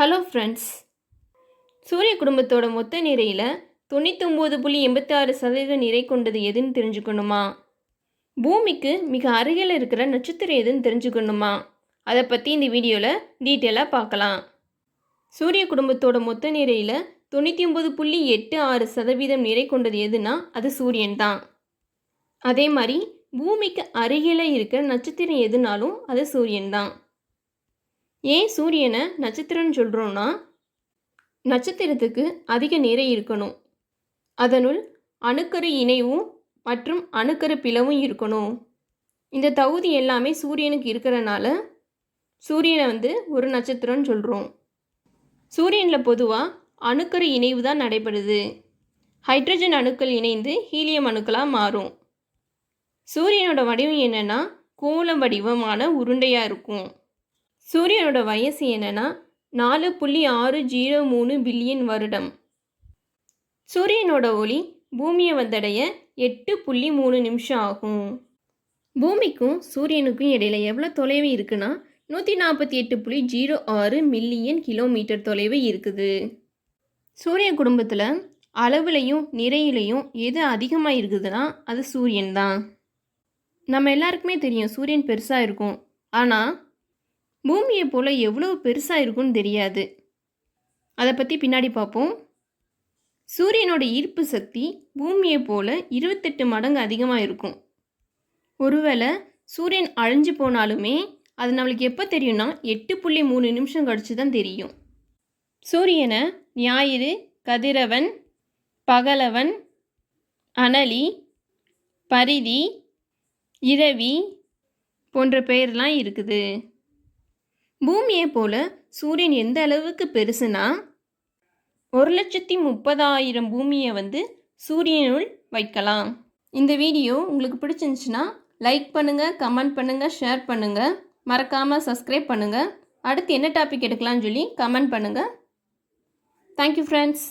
Hello friends சூரிய குடும்பத்தோட மொத்த நிறையில் தொண்ணூத்தொம்பது புள்ளி எண்பத்தாறு சதவீத நிறை கொண்டது எதுன்னு தெரிஞ்சுக்கணுமா? பூமிக்கு மிக அருகில் இருக்கிற நட்சத்திரம் எதுன்னு தெரிஞ்சுக்கணுமா? அதை பற்றி இந்த வீடியோவில் டீட்டெயிலாக பார்க்கலாம். சூரிய குடும்பத்தோட மொத்த நிறையில் தொண்ணூற்றி ஒம்பது புள்ளி எட்டு ஆறு சதவீதம் நிறை கொண்டது எதுனா அது சூரியன் தான். அதே மாதிரி பூமிக்கு அருகில் இருக்கிற நட்சத்திரம் எதுனாலும் அது சூரியன் தான். ஏன் சூரியனை நட்சத்திரம்னு சொல்கிறோன்னா நட்சத்திரத்துக்கு அதிக நிறை இருக்கணும். அதனுள் அணுக்கரு இணைவும் மற்றும் அணுக்கரு பிளவும் இருக்கணும். இந்த தகுதி எல்லாமே சூரியனுக்கு இருக்கிறனால சூரியனை வந்து ஒரு நட்சத்திரம்னு சொல்கிறோம் சூரியனில் பொதுவாக அணுக்கரு இணைவு தான் நடைபெறுது. ஹைட்ரஜன் அணுக்கள் இணைந்து ஹீலியம் அணுக்களாக மாறும். சூரியனோட வடிவம் என்னென்னா கோள வடிவமான உருண்டையாக இருக்கும். சூரியனோட வயசு என்னென்னா நாலு புள்ளி ஆறு ஜீரோ மூணு பில்லியன் வருடம். சூரியனோட ஒளி பூமியை வந்தடைய எட்டு புள்ளி மூணு நிமிஷம் ஆகும். பூமிக்கும் சூரியனுக்கும் இடையில எவ்வளோ தொலைவு இருக்குன்னா நூற்றி நாற்பத்தி எட்டு புள்ளி ஜீரோ ஆறு மில்லியன் கிலோமீட்டர் தொலைவு இருக்குது. சூரிய குடும்பத்தில் அளவுலையும் நிறையிலையும் எது அதிகமாக இருக்குதுன்னா அது சூரியன் தான். நம்ம எல்லாருக்குமே தெரியும் சூரியன் பெருசாக இருக்கும். ஆனால் பூமியை போல் எவ்வளோ பெருசாக இருக்கும்னு தெரியாது. அதை பற்றி பின்னாடி பார்ப்போம். சூரியனோட ஈர்ப்பு சக்தி பூமியை போல் இருபத்தெட்டு மடங்கு அதிகமாக இருக்கும். ஒருவேளை சூரியன் அழிஞ்சு போனாலுமே அது நம்மளுக்கு எப்போ தெரியும்னா எட்டு புள்ளி மூணு நிமிஷம் கழிச்சு தான் தெரியும். சூரியனை ஞாயிறு கதிரவன் பகலவன் அனலி பரிதி இரவி போன்ற பெயர்லாம் இருக்குது. பூமியை போல சூரியன் எந்த அளவுக்கு பெருசுனா ஒரு லட்சத்தி முப்பதாயிரம் பூமியை வந்து சூரியனுள் வைக்கலாம். இந்த வீடியோ உங்களுக்கு பிடிச்சிருந்துச்சுன்னா லைக் பண்ணுங்கள் கமெண்ட் பண்ணுங்கள் ஷேர் பண்ணுங்கள் மறக்காமல் சப்ஸ்கிரைப் பண்ணுங்கள் அடுத்து என்ன டாபிக் எடுக்கலாம்னு சொல்லி கமெண்ட் பண்ணுங்கள் தேங்க்யூ ஃப்ரெண்ட்ஸ்